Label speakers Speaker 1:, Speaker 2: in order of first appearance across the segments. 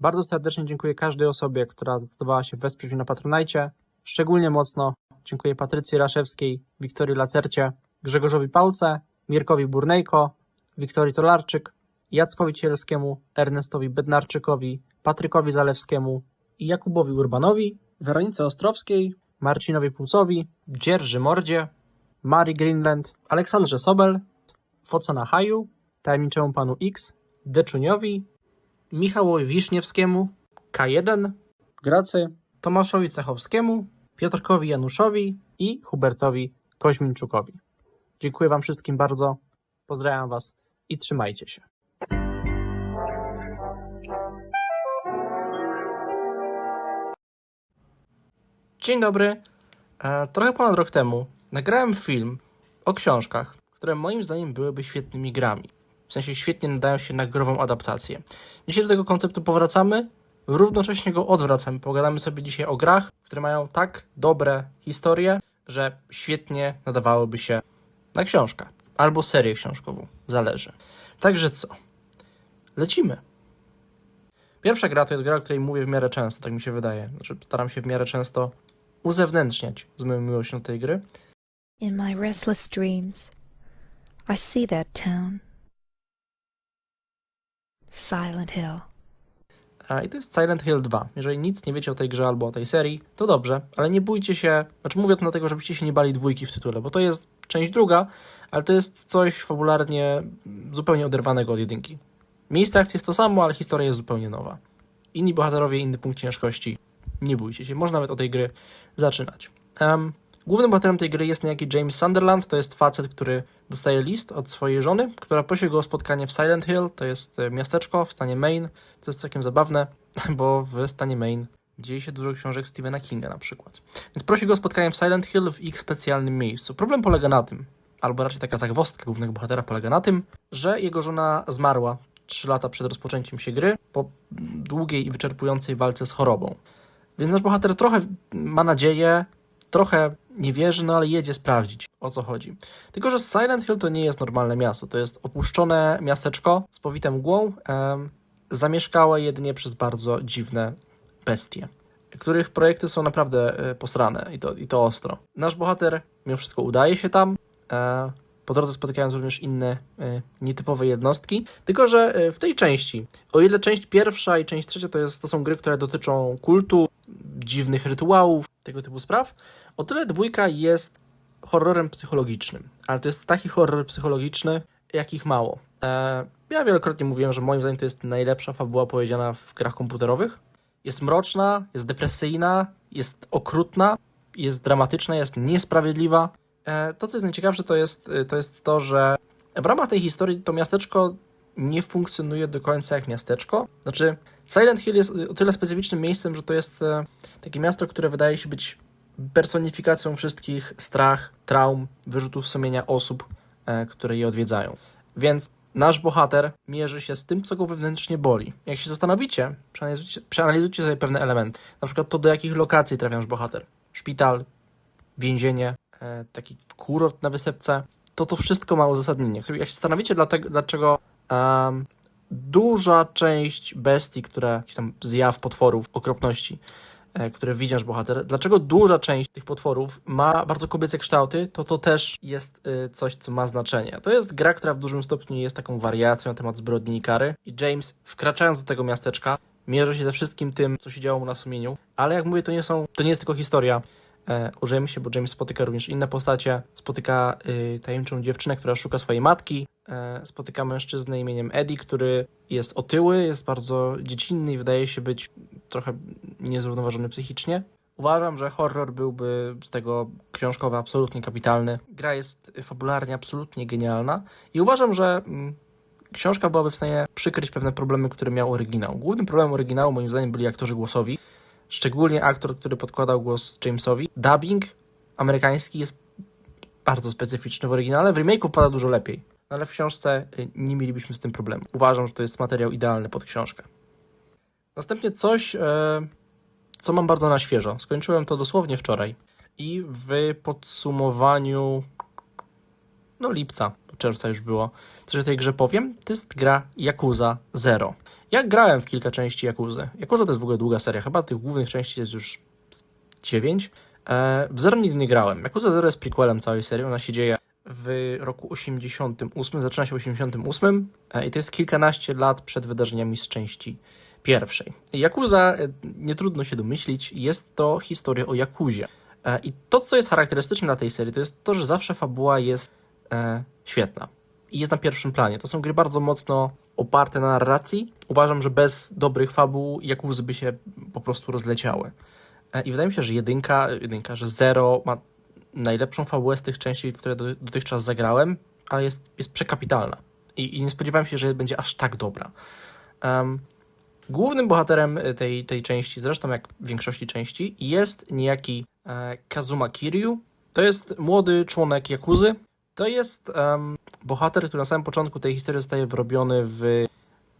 Speaker 1: Bardzo serdecznie dziękuję każdej osobie, która zdecydowała się wesprzeć mnie na Patronajcie. Szczególnie mocno dziękuję Patrycji Raszewskiej, Wiktorii Lacercie, Grzegorzowi Pałce, Mirkowi Burnejko, Wiktorii Tolarczyk, Jackowi Cielskiemu, Ernestowi Bednarczykowi, Patrykowi Zalewskiemu Jakubowi Urbanowi, Weronice Ostrowskiej, Marcinowi Płucowi, Dzierży Mordzie, Mari Greenland, Aleksandrze Sobel, Focena Haju, Tajemniczemu Panu X, Deczuniowi, Michałowi Wiszniewskiemu, K1, Gracy, Tomaszowi Cechowskiemu, Piotrkowi Januszowi i Hubertowi Koźminczukowi. Dziękuję Wam wszystkim bardzo, pozdrawiam Was i trzymajcie się. Dzień dobry. E, trochę ponad rok temu nagrałem film o książkach, które moim zdaniem byłyby świetnymi grami. W sensie świetnie nadają się na grową adaptację. Dzisiaj do tego konceptu powracamy, równocześnie go odwracamy. Pogadamy sobie dzisiaj o grach, które mają tak dobre historie, że świetnie nadawałyby się na książkę albo serię książkową. Zależy. Także co? Lecimy. Pierwsza gra to jest gra, o której mówię w miarę często, tak mi się wydaje. Znaczy, staram się w miarę często uzewnętrzniać z moją miłością tej gry.
Speaker 2: In my restless dreams, I see that town. Silent Hill.
Speaker 1: I to jest Silent Hill 2. Jeżeli nic nie wiecie o tej grze albo o tej serii, to dobrze, ale nie bójcie się. Znaczy, mówię to dlatego, żebyście się nie bali dwójki w tytule, bo to jest część druga, ale to jest coś fabularnie zupełnie oderwanego od jedynki. Miejsce akcji jest to samo, ale historia jest zupełnie nowa. Inni bohaterowie, inny punkt ciężkości. Nie bójcie się, można nawet od tej gry zaczynać. Em, głównym bohaterem tej gry jest niejaki James Sunderland. To jest facet, który dostaje list od swojej żony, która prosi go o spotkanie w Silent Hill. To jest e, miasteczko w stanie Maine. To jest całkiem zabawne, bo w stanie Maine dzieje się dużo książek Stephena Kinga na przykład. Więc prosi go o spotkanie w Silent Hill w ich specjalnym miejscu. Problem polega na tym, albo raczej taka zagwozdka głównego bohatera polega na tym, że jego żona zmarła 3 lata przed rozpoczęciem się gry po długiej i wyczerpującej walce z chorobą. Więc nasz bohater trochę ma nadzieję, trochę nie wierzy, no ale jedzie sprawdzić o co chodzi. Tylko, że Silent Hill to nie jest normalne miasto. To jest opuszczone miasteczko z powitą mgłą, em, zamieszkałe jedynie przez bardzo dziwne bestie, których projekty są naprawdę e, posrane i to, i to ostro. Nasz bohater mimo wszystko udaje się tam. E, po drodze spotykając również inne e, nietypowe jednostki. Tylko, że w tej części, o ile część pierwsza i część trzecia to, jest, to są gry, które dotyczą kultu, dziwnych rytuałów, tego typu spraw, o tyle dwójka jest horrorem psychologicznym. Ale to jest taki horror psychologiczny, jakich mało. E, ja wielokrotnie mówiłem, że moim zdaniem to jest najlepsza fabuła powiedziana w grach komputerowych. Jest mroczna, jest depresyjna, jest okrutna, jest dramatyczna, jest niesprawiedliwa. E, to, co jest najciekawsze, to jest, to jest to, że w ramach tej historii to miasteczko nie funkcjonuje do końca jak miasteczko. Znaczy, Silent Hill jest o tyle specyficznym miejscem, że to jest e, takie miasto, które wydaje się być personifikacją wszystkich strach, traum, wyrzutów sumienia osób, e, które je odwiedzają. Więc nasz bohater mierzy się z tym, co go wewnętrznie boli. Jak się zastanowicie, przeanalizujcie, przeanalizujcie sobie pewne elementy. Na przykład to, do jakich lokacji trafia nasz bohater. Szpital, więzienie, e, taki kurort na wysepce. To to wszystko ma uzasadnienie. Jak się zastanowicie, dlatego, dlaczego em, duża część bestii, które, tam zjaw, potworów, okropności, e, które widzi bohater, dlaczego duża część tych potworów ma bardzo kobiece kształty, to to też jest y, coś, co ma znaczenie. To jest gra, która w dużym stopniu jest taką wariacją na temat zbrodni i kary. I James, wkraczając do tego miasteczka, mierzy się ze wszystkim tym, co się działo mu na sumieniu, ale jak mówię, to nie są, to nie jest tylko historia e, o Jamesie, bo James spotyka również inne postacie, spotyka y, tajemniczą dziewczynę, która szuka swojej matki, e, spotyka mężczyznę imieniem Eddie, który jest otyły, jest bardzo dziecinny i wydaje się być trochę niezrównoważony psychicznie. Uważam, że horror byłby z tego książkowy absolutnie kapitalny. Gra jest fabularnie absolutnie genialna i uważam, że mm, książka byłaby w stanie przykryć pewne problemy, które miał oryginał. Głównym problemem oryginału moim zdaniem byli aktorzy głosowi, szczególnie aktor, który podkładał głos Jamesowi. Dubbing amerykański jest bardzo specyficzny w oryginale, w remake'u pada dużo lepiej. No ale w książce y, nie mielibyśmy z tym problemu. Uważam, że to jest materiał idealny pod książkę. Następnie coś, e, co mam bardzo na świeżo. Skończyłem to dosłownie wczoraj. I w podsumowaniu no lipca, czerwca już było, coś o tej grze powiem. To jest gra Yakuza Zero. Ja grałem w kilka części Jakuzy. Jakuza to jest w ogóle długa seria, chyba tych głównych części jest już dziewięć. E, w Zero nigdy nie grałem. Yakuza Zero jest prequelem całej serii, ona się dzieje w roku 88, zaczyna się w 88 e, i to jest kilkanaście lat przed wydarzeniami z części pierwszej. Yakuza, e, nie trudno się domyślić, jest to historia o Yakuzie. E, I to, co jest charakterystyczne dla tej serii, to jest to, że zawsze fabuła jest świetna i jest na pierwszym planie. To są gry bardzo mocno oparte na narracji. Uważam, że bez dobrych fabuł Yakuzy by się po prostu rozleciały. E, I wydaje mi się, że jedynka, jedynka, że Zero ma najlepszą fabułę z tych części, w które do, dotychczas zagrałem, ale jest, jest przekapitalna. I, I nie spodziewałem się, że będzie aż tak dobra. Em, głównym bohaterem e, tej, tej części, zresztą jak w większości części, jest niejaki e, Kazuma Kiryu. To jest młody członek Jakuzy. To jest em, bohater, który na samym początku tej historii zostaje wrobiony w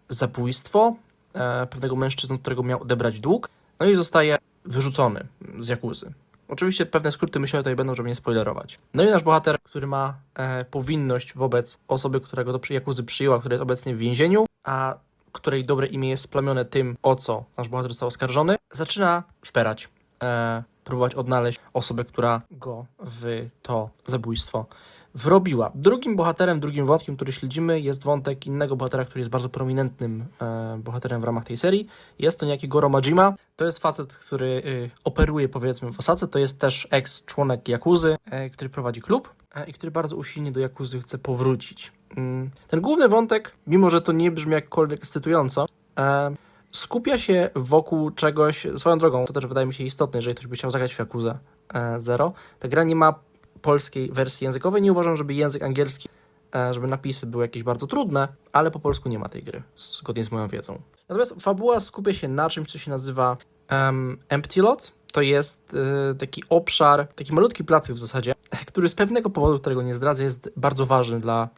Speaker 1: zabójstwo e, pewnego mężczyzny, którego miał odebrać dług. No i zostaje wyrzucony z Jakuzy. Oczywiście pewne skróty myślę tutaj będą, żeby nie spoilerować. No i nasz bohater, który ma e, powinność wobec osoby, która go do Jakuzy przyjęła, która jest obecnie w więzieniu, a której dobre imię jest splamione tym, o co nasz bohater został oskarżony, zaczyna szperać, e, próbować odnaleźć osobę, która go w to zabójstwo wrobiła. Drugim bohaterem, drugim wątkiem, który śledzimy, jest wątek innego bohatera, który jest bardzo prominentnym e, bohaterem w ramach tej serii. Jest to niejaki Goro Majima. To jest facet, który y, operuje powiedzmy w Osace. To jest też ex-członek Jakuzy, e, który prowadzi klub e, i który bardzo usilnie do Jakuzy chce powrócić. Mm, Ten główny wątek, mimo że to nie brzmi jakkolwiek ekscytująco, e, skupia się wokół czegoś, swoją drogą, to też wydaje mi się istotne, jeżeli ktoś by chciał zagrać w Jakuzę e, Zero. Ta gra nie ma polskiej wersji językowej. Nie uważam, żeby język angielski, e, żeby napisy były jakieś bardzo trudne, ale po polsku nie ma tej gry, zgodnie z moją wiedzą. Natomiast fabuła skupia się na czymś, co się nazywa em, Empty Lot. To jest e, taki obszar, taki malutki placek w zasadzie, który z pewnego powodu, którego nie zdradzę, jest bardzo ważny dla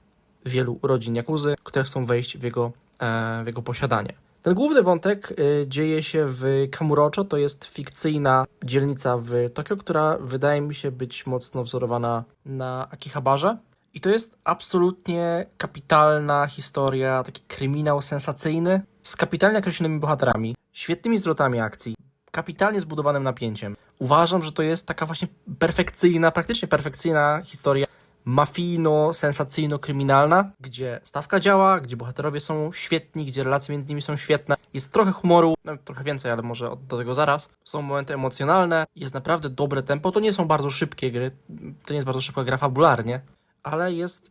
Speaker 1: wielu rodzin Jakuzy, które chcą wejść w jego, e, w jego posiadanie. Ten główny wątek y, dzieje się w Kamurocho, to jest fikcyjna dzielnica w Tokio, która wydaje mi się być mocno wzorowana na Akihabarze. I to jest absolutnie kapitalna historia, taki kryminał sensacyjny, z kapitalnie określonymi bohaterami, świetnymi zwrotami akcji, kapitalnie zbudowanym napięciem. Uważam, że to jest taka właśnie perfekcyjna, praktycznie perfekcyjna historia mafijno-sensacyjno-kryminalna, gdzie stawka działa, gdzie bohaterowie są świetni, gdzie relacje między nimi są świetne. Jest trochę humoru, no, trochę więcej, ale może do tego zaraz. Są momenty emocjonalne, jest naprawdę dobre tempo. To nie są bardzo szybkie gry, to nie jest bardzo szybka gra fabularnie, ale jest,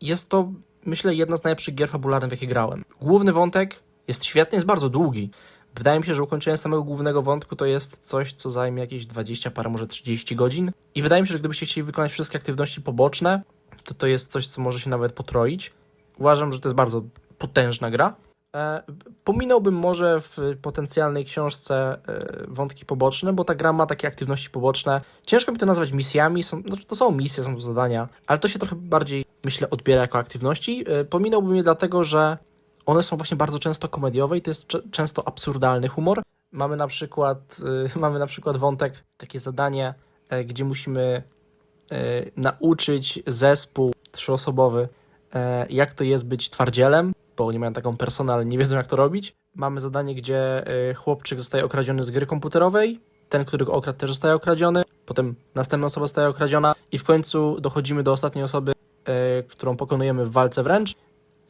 Speaker 1: jest to, myślę, jedna z najlepszych gier fabularnych, w jakie grałem. Główny wątek jest świetny, jest bardzo długi. Wydaje mi się, że ukończenie samego głównego wątku to jest coś, co zajmie jakieś 20, parę, może 30 godzin. I wydaje mi się, że gdybyście chcieli wykonać wszystkie aktywności poboczne, to to jest coś, co może się nawet potroić. Uważam, że to jest bardzo potężna gra. E, pominąłbym może w potencjalnej książce e, wątki poboczne, bo ta gra ma takie aktywności poboczne. Ciężko mi to nazwać misjami, są, no, to są misje, są to zadania, ale to się trochę bardziej, myślę, odbiera jako aktywności. E, pominąłbym je dlatego, że one są właśnie bardzo często komediowe i to jest często absurdalny humor. Mamy na przykład, y, mamy na przykład wątek, takie zadanie, e, gdzie musimy e, nauczyć zespół trzyosobowy, e, jak to jest być twardzielem, bo oni mają taką personę, ale nie wiedzą jak to robić. Mamy zadanie, gdzie chłopczyk zostaje okradziony z gry komputerowej, ten, który go okradł, też zostaje okradziony, potem następna osoba zostaje okradziona i w końcu dochodzimy do ostatniej osoby, którą pokonujemy w walce wręcz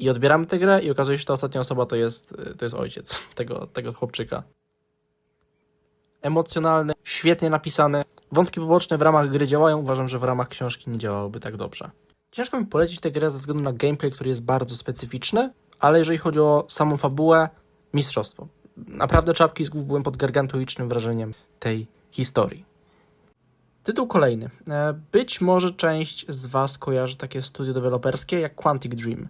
Speaker 1: i odbieramy tę grę i okazuje się, że ta ostatnia osoba to jest, to jest ojciec tego, tego chłopczyka. Emocjonalny, świetnie napisany. Wątki poboczne w ramach gry działają, uważam, że w ramach książki nie działałyby tak dobrze. Ciężko mi polecić tę grę ze względu na gameplay, który jest bardzo specyficzny, ale jeżeli chodzi o samą fabułę, mistrzostwo. Naprawdę czapki z głów byłem pod gargantuicznym wrażeniem tej historii. Tytuł kolejny. E, Być może część z Was kojarzy takie studio deweloperskie jak Quantic Dream.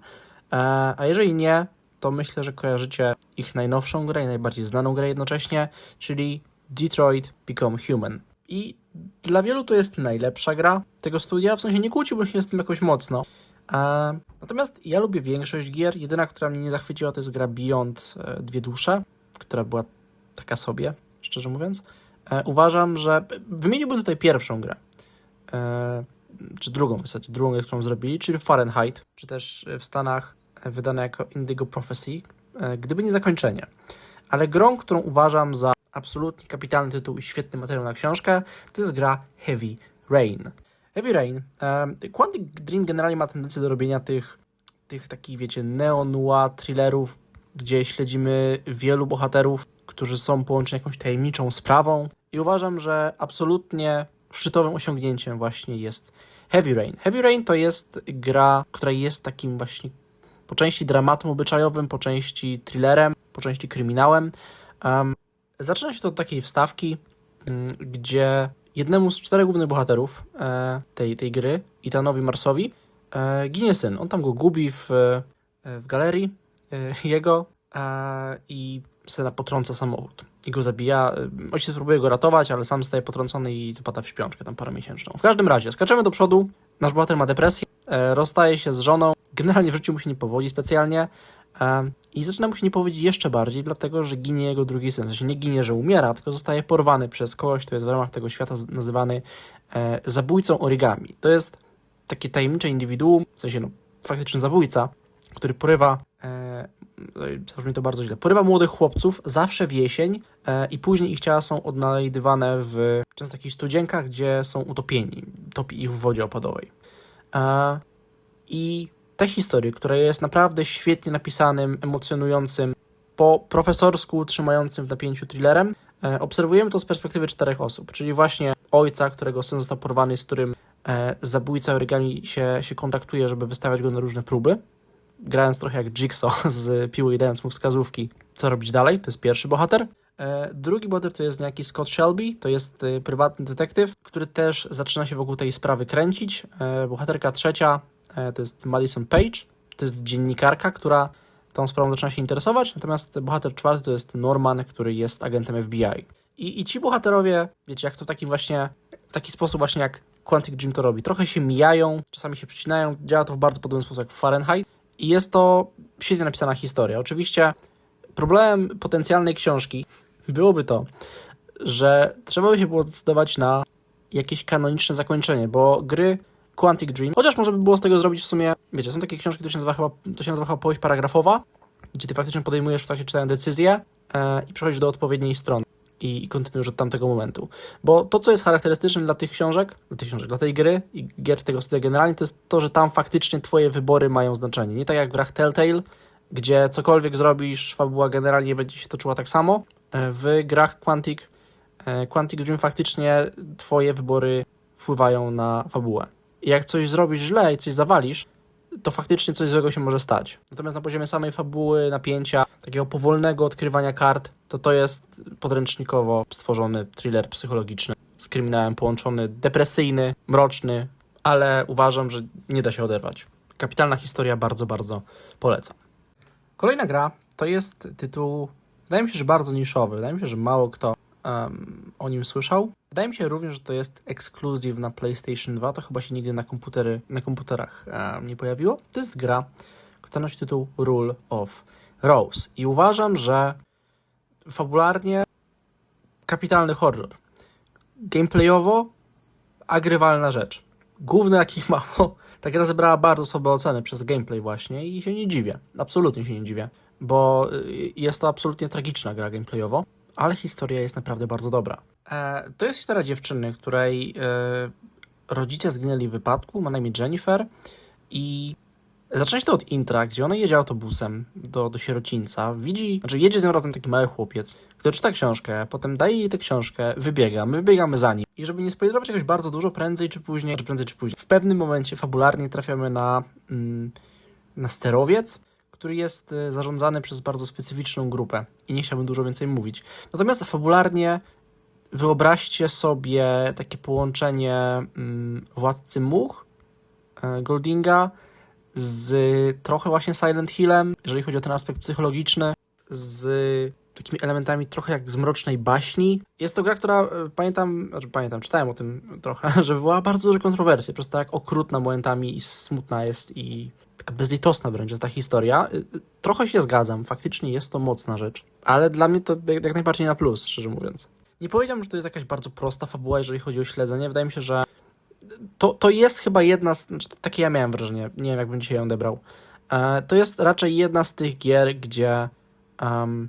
Speaker 1: E, A jeżeli nie, to myślę, że kojarzycie ich najnowszą grę i najbardziej znaną grę jednocześnie, czyli Detroit Become Human. I dla wielu to jest najlepsza gra tego studia, w sensie nie kłóciłbym się z tym jakoś mocno. E, Natomiast ja lubię większość gier. Jedyna, która mnie nie zachwyciła, to jest gra Beyond e, Dwie Dusze, która była taka sobie, szczerze mówiąc. Uważam, że wymieniłbym tutaj pierwszą grę. Czy drugą w zasadzie, drugą, którą zrobili, czyli Fahrenheit, czy też w Stanach wydane jako Indigo Prophecy, e, gdyby nie zakończenie. Ale grą, którą uważam za absolutnie kapitalny tytuł i świetny materiał na książkę, to jest gra Heavy Rain. Heavy Rain. em, Quantic Dream generalnie ma tendencję do robienia tych, tych takich, wiecie, neo-noir thrillerów, gdzie śledzimy wielu bohaterów, którzy są połączeni jakąś tajemniczą sprawą. I uważam, że absolutnie szczytowym osiągnięciem właśnie jest Heavy Rain. Heavy Rain to jest gra, która jest takim właśnie po części dramatem obyczajowym, po części thrillerem, po części kryminałem. Um, zaczyna się to od takiej wstawki, mm, gdzie jednemu z czterech głównych bohaterów e, tej, tej gry, Itanowi Marsowi, e, ginie syn. On tam go gubi w, e, w galerii jego i syna potrąca samochód i go zabija. Ojciec próbuje go ratować, ale sam zostaje potrącony i pada w śpiączkę tam paromiesięczną. W każdym razie, skaczemy do przodu. Nasz bohater ma depresję, rozstaje się z żoną. Generalnie w życiu mu się nie powodzi specjalnie. I zaczyna mu się nie powiedzieć jeszcze bardziej, dlatego że ginie jego drugi syn. W sensie nie ginie, że umiera, tylko zostaje porwany przez kogoś, kto jest w ramach tego świata nazywany e, zabójcą origami. To jest takie tajemnicze indywiduum, w sensie no, faktyczny zabójca, który porywa, e, oj, zabrzmi to bardzo źle, porywa młodych chłopców zawsze w jesień e, i później ich ciała są odnajdywane w często takich studzienkach, gdzie są utopieni, topi ich w wodzie opadowej. E, I tę historię, która jest naprawdę świetnie napisanym, emocjonującym, po profesorsku trzymającym w napięciu thrillerem, e, obserwujemy to z perspektywy czterech osób, czyli właśnie ojca, którego syn został porwany, z którym e, zabójca origami się, się kontaktuje, żeby wystawiać go na różne próby, grając trochę jak Jigsaw z piły i dając mu wskazówki, co robić dalej. To jest pierwszy bohater. E, Drugi bohater to jest niejaki Scott Shelby, to jest prywatny detektyw, który też zaczyna się wokół tej sprawy kręcić. Bohaterka trzecia to jest Madison Page, to jest dziennikarka, która tą sprawą zaczyna się interesować, natomiast bohater czwarty to jest Norman, który jest agentem FBI. I, i ci bohaterowie, wiecie, jak to w takim właśnie, w taki sposób właśnie jak Quantic Dream to robi, trochę się mijają, czasami się przycinają, działa to w bardzo podobny sposób jak Fahrenheit i jest to świetnie napisana historia. Oczywiście problemem potencjalnej książki byłoby to, że trzeba by się było zdecydować na jakieś kanoniczne zakończenie, bo gry Quantic Dream, chociaż można by było z tego zrobić w sumie, wiecie, są takie książki, to się nazywa chyba, to się nazywa chyba powieść paragrafowa, gdzie ty faktycznie podejmujesz w trakcie czytania decyzję e, i przechodzisz do odpowiedniej strony i, i kontynuujesz od tamtego momentu. Bo to, co jest charakterystyczne dla tych książek, dla tych książek, dla tej gry i gier tego studia generalnie, to jest to, że tam faktycznie twoje wybory mają znaczenie. Nie tak jak w grach Telltale, gdzie cokolwiek zrobisz, fabuła generalnie będzie się toczyła tak samo. E, W grach Quantic, e, Quantic Dream faktycznie twoje wybory wpływają na fabułę. Jak coś zrobisz źle i coś zawalisz, to faktycznie coś złego się może stać. Natomiast na poziomie samej fabuły, napięcia, takiego powolnego odkrywania kart, to to jest podręcznikowo stworzony thriller psychologiczny z kryminałem połączony, depresyjny, mroczny, ale uważam, że nie da się oderwać. Kapitalna historia, bardzo, bardzo polecam. Kolejna gra to jest tytuł, wydaje mi się, że bardzo niszowy. Wydaje mi się, że mało kto em, o nim słyszał. Wydaje mi się również, że to jest ekskluzyw na PlayStation 2. To chyba się nigdy na, komputery, na komputerach nie pojawiło. To jest gra, która nosi tytuł Rule of Rose. I uważam, że fabularnie kapitalny horror. Gameplayowo agrywalna rzecz. Główne jakich mało. Ta gra zebrała bardzo słabe oceny przez gameplay właśnie i się nie dziwię. Absolutnie się nie dziwię, bo y, jest to absolutnie tragiczna gra gameplayowo, ale historia jest naprawdę bardzo dobra. E, to jest historia dziewczyny, której e, rodzice zginęli w wypadku, ma na imię Jennifer i Zaczyna się to od intra, gdzie ona jedzie autobusem do, do sierocińca, widzi, znaczy jedzie z nią razem taki mały chłopiec, który czyta książkę, potem daje jej tę książkę, wybiega, my wybiegamy za nim. I żeby nie spoilerować jakoś bardzo dużo, prędzej czy później, czy prędzej czy później, w pewnym momencie fabularnie trafiamy na, mm, na sterowiec, który jest e, zarządzany przez bardzo specyficzną grupę i nie chciałbym dużo więcej mówić. Natomiast fabularnie wyobraźcie sobie takie połączenie mm, Władcy Much, e, Goldinga, z trochę właśnie Silent Hillem, jeżeli chodzi o ten aspekt psychologiczny, z takimi elementami trochę jak z mrocznej baśni. Jest to gra, która e, pamiętam, znaczy pamiętam, czytałem o tym trochę, że wywołała bardzo duże kontrowersje, przez to jak okrutna momentami i smutna jest i bezlitosna wręcz jest ta historia. Y, y, Trochę się zgadzam, faktycznie jest to mocna rzecz, ale dla mnie to jak najbardziej na plus, szczerze mówiąc. Nie powiedziałbym, że to jest jakaś bardzo prosta fabuła, jeżeli chodzi o śledzenie. Wydaje mi się, że to, to jest chyba jedna z. Znaczy, takie ja miałem wrażenie, nie wiem, jak bym dzisiaj ją odebrał. E, to jest raczej jedna z tych gier, gdzie em,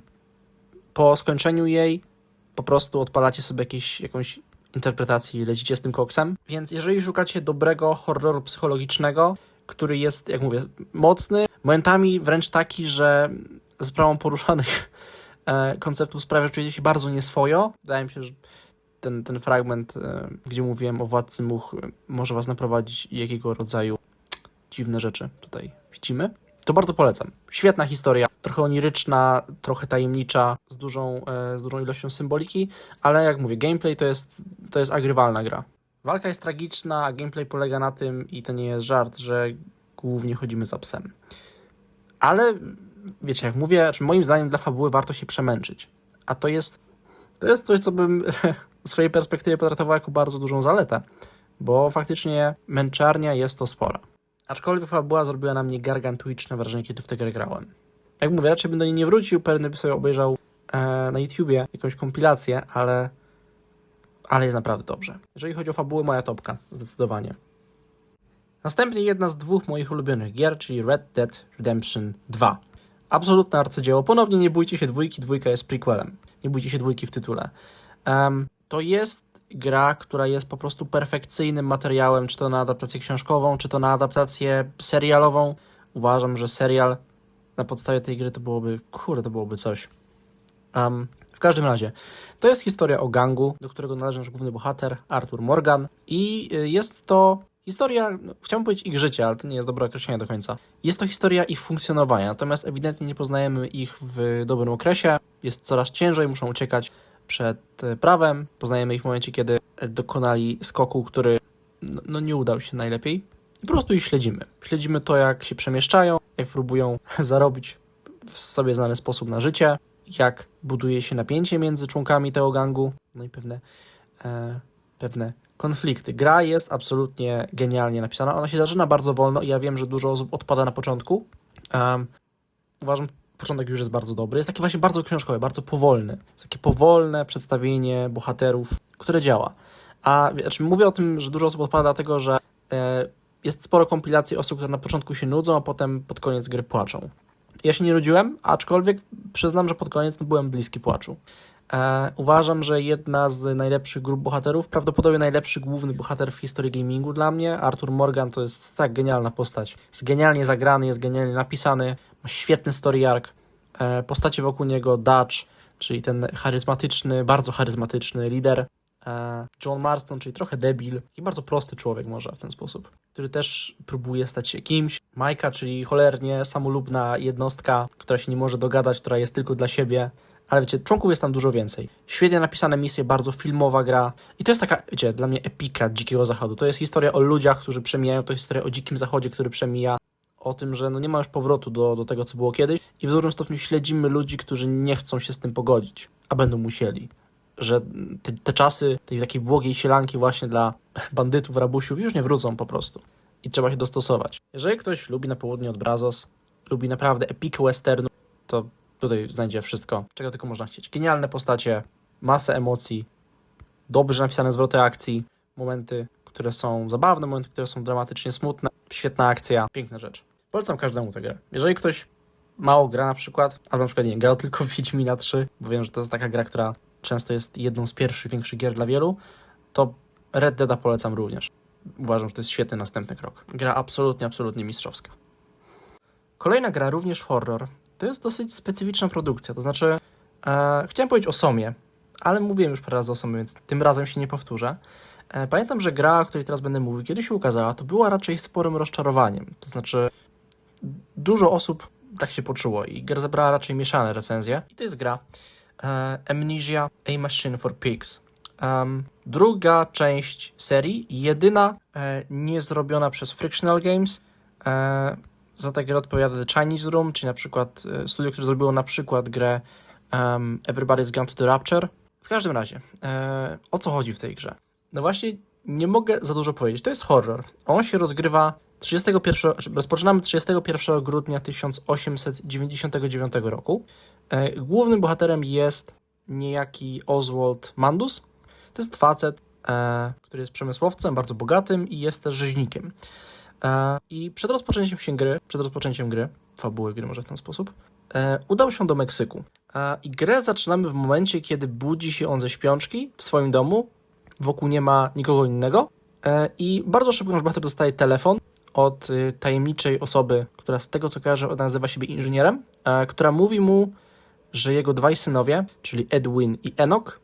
Speaker 1: po skończeniu jej po prostu odpalacie sobie jakieś, jakąś interpretację i lecicie z tym koksem. Więc jeżeli szukacie dobrego horroru psychologicznego, który jest, jak mówię, mocny, momentami wręcz taki, że z sprawą poruszanych e, konceptów sprawia, że czujecie się bardzo nieswojo. Wydaje mi się, że ten, ten fragment, e, gdzie mówiłem o Władcy Much, e, może was naprowadzić jakiego rodzaju dziwne rzeczy tutaj widzimy. To bardzo polecam. Świetna historia, trochę oniryczna, trochę tajemnicza, z dużą, z dużą ilością symboliki, ale jak mówię, gameplay to jest, to jest agrywalna gra. Walka jest tragiczna, a gameplay polega na tym, i to nie jest żart, że głównie chodzimy za psem. Ale wiecie, jak mówię, moim zdaniem dla fabuły warto się przemęczyć. A to jest, to jest coś, co bym z swojej perspektywy potraktował jako bardzo dużą zaletę, bo faktycznie męczarnia jest to spora. Aczkolwiek fabuła zrobiła na mnie gargantuiczne wrażenie, kiedy w tę grę grałem. Jak mówię, raczej bym do niej nie wrócił, pewnie by sobie obejrzał e, na YouTubie jakąś kompilację, ale, ale jest naprawdę dobrze. Jeżeli chodzi o fabułę, moja topka, zdecydowanie. Następnie jedna z dwóch moich ulubionych gier, czyli Red Dead Redemption 2. Absolutne arcydzieło. Ponownie nie bójcie się dwójki, dwójka jest prequelem. Nie bójcie się dwójki w tytule. Em, to jest gra, która jest po prostu perfekcyjnym materiałem, czy to na adaptację książkową, czy to na adaptację serialową. Uważam, że serial na podstawie tej gry to byłoby, kurde, to byłoby coś. Em, w każdym razie, to jest historia o gangu, do którego należy nasz główny bohater, Arthur Morgan. I y, jest to historia, no, chciałbym powiedzieć ich życia, ale to nie jest dobre określenie do końca. Jest to historia ich funkcjonowania, natomiast ewidentnie nie poznajemy ich w dobrym okresie. Jest coraz ciężej, muszą uciekać przed e, prawem. Poznajemy ich w momencie, kiedy e, dokonali skoku, który no, no nie udał się najlepiej. I po prostu ich śledzimy. Śledzimy to, jak się przemieszczają, jak próbują zarobić w sobie znany sposób na życie, jak buduje się napięcie między członkami tego gangu, no i pewne, e, pewne konflikty. Gra jest absolutnie genialnie napisana. Ona się zaczyna bardzo wolno i ja wiem, że dużo osób odpada na początku. Um, uważam, początek już jest bardzo dobry. Jest taki właśnie bardzo książkowy, bardzo powolny. Jest takie powolne przedstawienie bohaterów, które działa. A znaczy, mówię o tym, że dużo osób odpada dlatego, że e, jest sporo kompilacji osób, które na początku się nudzą, a potem pod koniec gry płaczą. Ja się nie nudziłem, aczkolwiek przyznam, że pod koniec no, byłem bliski płaczu. E, uważam, że jedna z najlepszych grup bohaterów, prawdopodobnie najlepszy główny bohater w historii gamingu dla mnie, Arthur Morgan, to jest tak genialna postać. Jest genialnie zagrany, jest genialnie napisany, ma świetny story arc. E, postacie wokół niego, Dutch, czyli ten charyzmatyczny, bardzo charyzmatyczny lider. E, John Marston, czyli trochę debil i bardzo prosty człowiek może w ten sposób, który też próbuje stać się kimś. Majka, czyli cholernie samolubna jednostka, która się nie może dogadać, która jest tylko dla siebie. Ale wiecie, członków jest tam dużo więcej. Świetnie napisane misje, bardzo filmowa gra. I to jest taka, wiecie, dla mnie epika Dzikiego Zachodu. To jest historia o ludziach, którzy przemijają, to jest historia o Dzikim Zachodzie, który przemija. O tym, że no nie ma już powrotu do, do tego, co było kiedyś. I w dużym stopniu śledzimy ludzi, którzy nie chcą się z tym pogodzić, a będą musieli. Że te, te czasy tej takiej błogiej sielanki właśnie dla bandytów, rabusiów już nie wrócą po prostu. I trzeba się dostosować. Jeżeli ktoś lubi na południe od Brazos, lubi naprawdę epikę westernu, to tutaj znajdzie wszystko, czego tylko można chcieć. Genialne postacie, masę emocji, dobrze napisane zwroty akcji, momenty, które są zabawne, momenty, które są dramatycznie smutne, świetna akcja, piękna rzecz. Polecam każdemu tę grę. Jeżeli ktoś mało gra na przykład, albo na przykład nie grał tylko w Wiedźmina 3, bo wiem, że to jest taka gra, która często jest jedną z pierwszych większych gier dla wielu, to Red Deada polecam również. Uważam, że to jest świetny następny krok. Gra absolutnie, absolutnie mistrzowska. Kolejna gra, również horror, to jest dosyć specyficzna produkcja. To znaczy, e, chciałem powiedzieć o Somie, ale mówiłem już parę razy o Somie, więc tym razem się nie powtórzę. E, pamiętam, że gra, o której teraz będę mówił, kiedy się ukazała, to była raczej sporym rozczarowaniem. To znaczy, dużo osób tak się poczuło i gra zebrała raczej mieszane recenzje. I to jest gra Amnesia A Machine for Pigs. Em, druga część serii, jedyna e, nie zrobiona przez Frictional Games. E, za tę grę odpowiada The Chinese Room, czyli na przykład e, studio, które zrobiło na przykład grę um, Everybody's Gone to the Rapture. W każdym razie, e, o co chodzi w tej grze? No właśnie, nie mogę za dużo powiedzieć. To jest horror. On się rozgrywa 31, rozpoczynamy 31 grudnia 1899 roku. E, głównym bohaterem jest niejaki Oswald Mandus. To jest facet, e, który jest przemysłowcem, bardzo bogatym i jest też rzeźnikiem. E, I przed rozpoczęciem się gry, przed rozpoczęciem gry, fabuły gry może w ten sposób, udał się do Meksyku. I grę zaczynamy w momencie, kiedy budzi się on ze śpiączki w swoim domu. Wokół nie ma nikogo innego. I bardzo szybko nasz bohater dostaje telefon od tajemniczej osoby, która z tego co kojarzę nazywa siebie inżynierem, która mówi mu, że jego dwaj synowie, czyli Edwin i Enoch,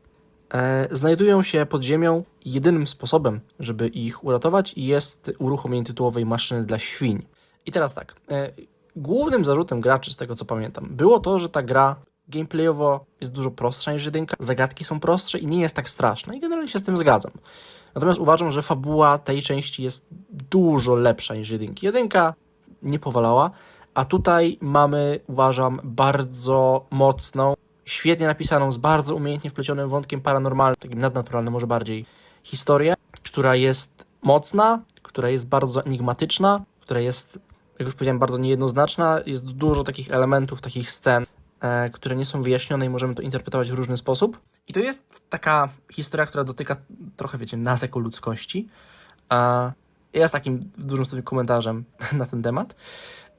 Speaker 1: e, znajdują się pod ziemią. Jedynym sposobem, żeby ich uratować, jest uruchomienie tytułowej maszyny dla świń. I teraz tak. E, głównym zarzutem graczy, z tego co pamiętam, było to, że ta gra gameplayowo jest dużo prostsza niż jedynka, zagadki są prostsze i nie jest tak straszna. I generalnie się z tym zgadzam. Natomiast uważam, że fabuła tej części jest dużo lepsza niż jedynki. Jedynka nie powalała, a tutaj mamy, uważam, bardzo mocną, świetnie napisaną, z bardzo umiejętnie wplecionym wątkiem paranormalnym, takim nadnaturalnym może bardziej, historię, która jest mocna, która jest bardzo enigmatyczna, która jest, jak już powiedziałem, bardzo niejednoznaczna. Jest dużo takich elementów, takich scen, e, które nie są wyjaśnione i możemy to interpretować w różny sposób. I to jest taka historia, która dotyka trochę, wiecie, nas jako ludzkości. A jest takim w dużym stopniu komentarzem na ten temat.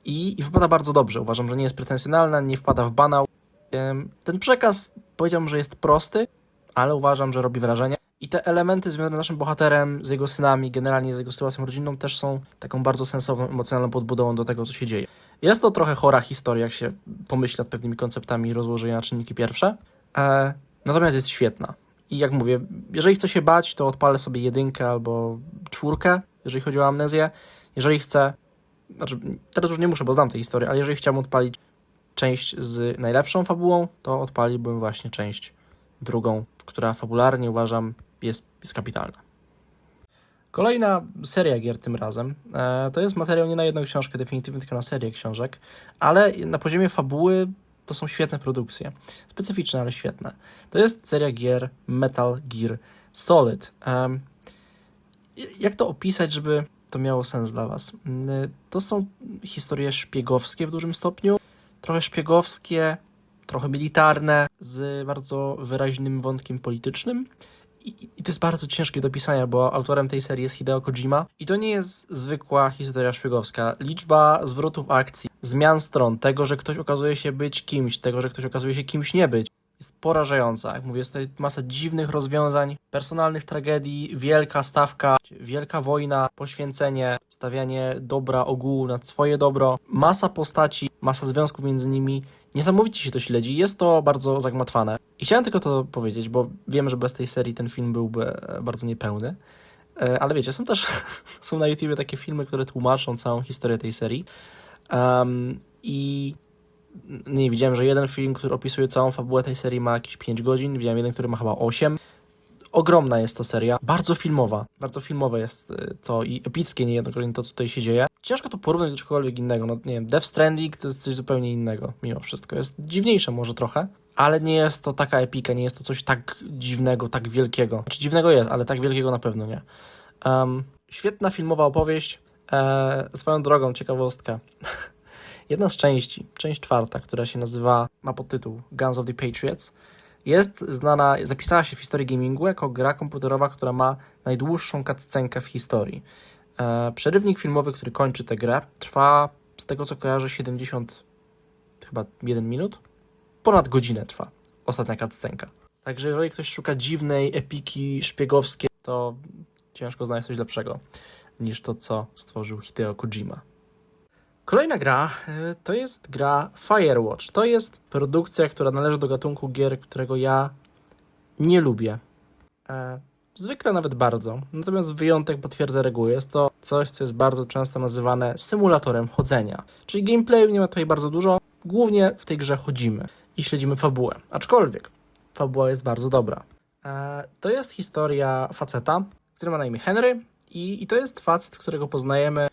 Speaker 1: I, I wypada bardzo dobrze. Uważam, że nie jest pretensjonalna, nie wpada w banał. Ten przekaz powiedziałbym, że jest prosty, ale uważam, że robi wrażenie. I te elementy związane z naszym bohaterem, z jego synami, generalnie z jego sytuacją rodzinną też są taką bardzo sensowną, emocjonalną podbudową do tego, co się dzieje. Jest to trochę chora historia, jak się pomyśli nad pewnymi konceptami i rozłoży je na czynniki pierwsze. E, natomiast jest świetna. I jak mówię, jeżeli chce się bać, to odpalę sobie jedynkę albo czwórkę, jeżeli chodzi o amnezję. Jeżeli chcę, znaczy teraz już nie muszę, bo znam tę historię, ale jeżeli chciałbym odpalić część z najlepszą fabułą, to odpaliłbym właśnie część drugą, która fabularnie uważam jest, jest kapitalna. Kolejna seria gier tym razem. E, to jest materiał nie na jedną książkę definitywnie, tylko na serię książek, ale na poziomie fabuły to są świetne produkcje. Specyficzne, ale świetne. To jest seria gier Metal Gear Solid. Em, jak to opisać, żeby to miało sens dla Was? Mm, To są historie szpiegowskie w dużym stopniu, trochę szpiegowskie, trochę militarne, z bardzo wyraźnym wątkiem politycznym. I, I to jest bardzo ciężkie do pisania, bo autorem tej serii jest Hideo Kojima. I to nie jest zwykła historia szpiegowska. Liczba zwrotów akcji, zmian stron, tego, że ktoś okazuje się być kimś, tego, że ktoś okazuje się kimś nie być, jest porażająca. Jak mówię, jest tutaj masa dziwnych rozwiązań, personalnych tragedii, wielka stawka, wielka wojna, poświęcenie, stawianie dobra ogółu nad swoje dobro, masa postaci, masa związków między nimi. Niesamowicie się to śledzi, jest to bardzo zagmatwane. I chciałem tylko to powiedzieć, bo wiem, że bez tej serii ten film byłby e, bardzo niepełny. E, Ale wiecie, są też są na YouTubie takie filmy, które tłumaczą całą historię tej serii. Um, I nie widziałem, że jeden film, który opisuje całą fabułę tej serii ma jakieś 5 godzin, widziałem jeden, który ma chyba 8. Ogromna jest to seria, bardzo filmowa. Bardzo filmowe jest y, to i epickie niejednokrotnie to, co tutaj się dzieje. Ciężko to porównać do czegokolwiek innego. No nie wiem, Death Stranding to jest coś zupełnie innego, mimo wszystko. Jest dziwniejsze może trochę, ale nie jest to taka epika, nie jest to coś tak dziwnego, tak wielkiego. Znaczy dziwnego jest, ale tak wielkiego na pewno nie. Um, świetna filmowa opowieść. E, swoją drogą, ciekawostka. Jedna z części, część czwarta, która się nazywa, ma podtytuł Guns of the Patriots, jest znana, zapisała się w historii gamingu jako gra komputerowa, która ma najdłuższą cutscenkę w historii. E, przerywnik filmowy, który kończy tę grę, trwa, z tego co kojarzę, 70 chyba 1 minut. Ponad godzinę trwa ostatnia cutscenka. Także jeżeli ktoś szuka dziwnej epiki szpiegowskiej, to ciężko znaleźć coś lepszego niż to, co stworzył Hideo Kojima. Kolejna gra y, to jest gra Firewatch. To jest produkcja, która należy do gatunku gier, którego ja nie lubię. E, zwykle nawet bardzo. Natomiast wyjątek potwierdza regułę. Jest to coś, co jest bardzo często nazywane symulatorem chodzenia. Czyli gameplayu nie ma tutaj bardzo dużo. Głównie w tej grze chodzimy i śledzimy fabułę. Aczkolwiek fabuła jest bardzo dobra. E, to jest historia faceta, który ma na imię Henry i, i to jest facet, którego poznajemy e,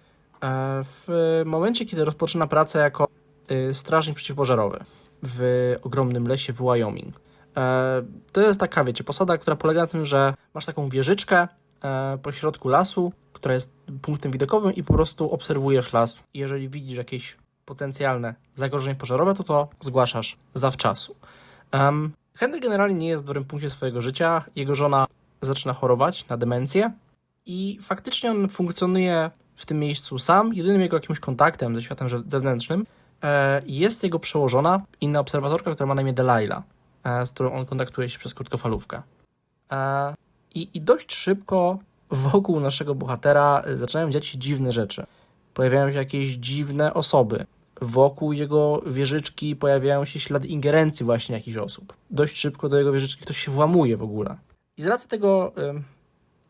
Speaker 1: w momencie, kiedy rozpoczyna pracę jako y, strażnik przeciwpożarowy w ogromnym lesie w Wyoming. E, To jest taka, wiecie, posada, która polega na tym, że masz taką wieżyczkę e, po środku lasu, która jest punktem widokowym i po prostu obserwujesz las. Jeżeli widzisz jakieś potencjalne zagrożenie pożarowe, to to zgłaszasz zawczasu. Um, Henry generalnie nie jest w dobrym punkcie swojego życia. Jego żona zaczyna chorować na demencję i faktycznie on funkcjonuje w tym miejscu sam. Jedynym jego jakimś kontaktem ze światem ze- zewnętrznym e, jest jego przełożona, inna obserwatorka, która ma na imię Delilah, e, z którą on kontaktuje się przez krótkofalówkę. E, i, I dość szybko wokół naszego bohatera zaczynają dziać się dziwne rzeczy. Pojawiają się jakieś dziwne osoby. Wokół jego wieżyczki pojawiają się ślady ingerencji właśnie jakichś osób. Dość szybko do jego wieżyczki ktoś się włamuje w ogóle. I z racji tego,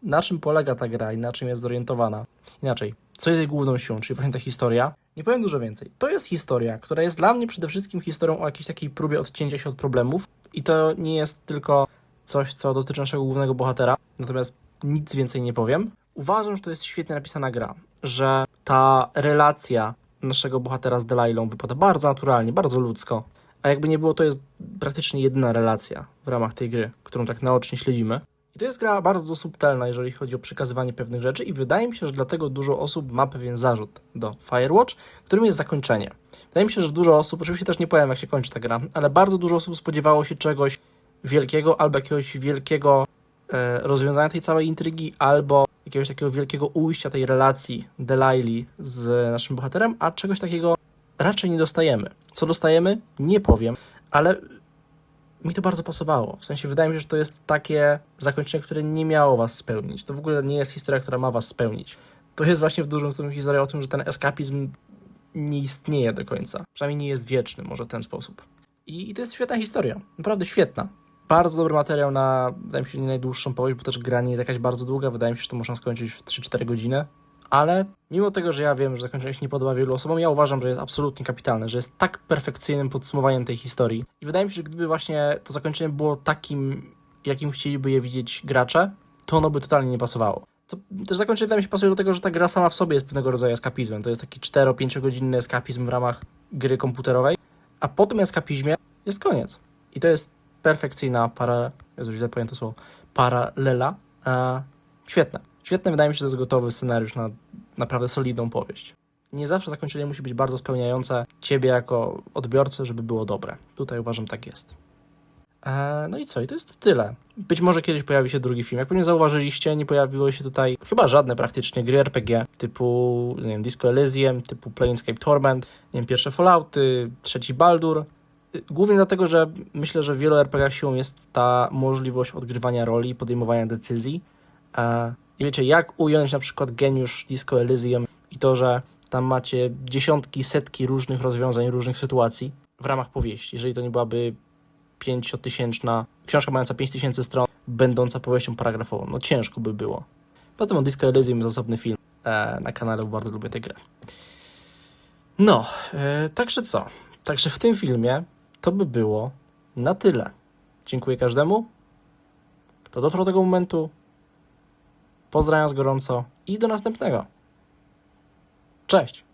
Speaker 1: na czym polega ta gra i na czym jest zorientowana, inaczej, co jest jej główną siłą, czyli właśnie ta historia, nie powiem dużo więcej. To jest historia, która jest dla mnie przede wszystkim historią o jakiejś takiej próbie odcięcia się od problemów i to nie jest tylko coś, co dotyczy naszego głównego bohatera, natomiast nic więcej nie powiem. Uważam, że to jest świetnie napisana gra, że ta relacja naszego bohatera z Delilą wypada bardzo naturalnie, bardzo ludzko, a jakby nie było, to jest praktycznie jedyna relacja w ramach tej gry, którą tak naocznie śledzimy. I to jest gra bardzo subtelna, jeżeli chodzi o przekazywanie pewnych rzeczy i wydaje mi się, że dlatego dużo osób ma pewien zarzut do Firewatch, którym jest zakończenie. Wydaje mi się, że dużo osób, oczywiście też nie powiem jak się kończy ta gra, ale bardzo dużo osób spodziewało się czegoś wielkiego albo jakiegoś wielkiego e, rozwiązania tej całej intrygi, albo jakiegoś takiego wielkiego ujścia tej relacji Delilah z naszym bohaterem, a czegoś takiego raczej nie dostajemy. Co dostajemy? Nie powiem, ale mi to bardzo pasowało. W sensie wydaje mi się, że to jest takie zakończenie, które nie miało was spełnić. To w ogóle nie jest historia, która ma was spełnić. To jest właśnie w dużym stopniu historia o tym, że ten eskapizm nie istnieje do końca. Przynajmniej nie jest wieczny, może w ten sposób. I, i to jest świetna historia. Naprawdę świetna. Bardzo dobry materiał na, wydaje mi się, nie najdłuższą powieść, bo też gra nie jest jakaś bardzo długa. Wydaje mi się, że to można skończyć w 3-4 godziny. Ale mimo tego, że ja wiem, że zakończenie się nie podoba wielu osobom, ja uważam, że jest absolutnie kapitalne, że jest tak perfekcyjnym podsumowaniem tej historii. I wydaje mi się, że gdyby właśnie to zakończenie było takim, jakim chcieliby je widzieć gracze, to ono by totalnie nie pasowało. To też zakończenie wydaje mi się pasuje do tego, że ta gra sama w sobie jest pewnego rodzaju eskapizmem. To jest taki 4-5 godzinny eskapizm w ramach gry komputerowej, a po tym eskapizmie jest koniec. I to jest perfekcyjna para, Jezu, źle to słowo, paralela. E, świetne. Świetne, wydaje mi się, że to jest gotowy scenariusz na naprawdę solidną powieść. Nie zawsze zakończenie musi być bardzo spełniające ciebie jako odbiorcę, żeby było dobre. Tutaj uważam, tak jest. E, no i co? I to jest tyle. Być może kiedyś pojawi się drugi film. Jak pewnie zauważyliście, nie pojawiło się tutaj chyba żadne praktycznie gry RPG typu nie wiem, Disco Elysium, typu Planescape Torment, nie wiem, pierwsze Fallouty, trzeci Baldur. Y, Głównie dlatego, że myślę, że w wielu RPG siłą jest ta możliwość odgrywania roli, podejmowania decyzji. E, I wiecie, jak ująć na przykład geniusz Disco Elysium i to, że tam macie dziesiątki, setki różnych rozwiązań, różnych sytuacji w ramach powieści. Jeżeli to nie byłaby pięciotysięczna, książka mająca 5000 stron, będąca powieścią paragrafową. No ciężko by było. Potem o Disco Elysium jest osobny film e, na kanale, bo bardzo lubię tę grę. No, e, także co? Także w tym filmie to by było na tyle. Dziękuję każdemu, kto dotrwał do tego momentu. Pozdrawiam z gorąco i do następnego. Cześć!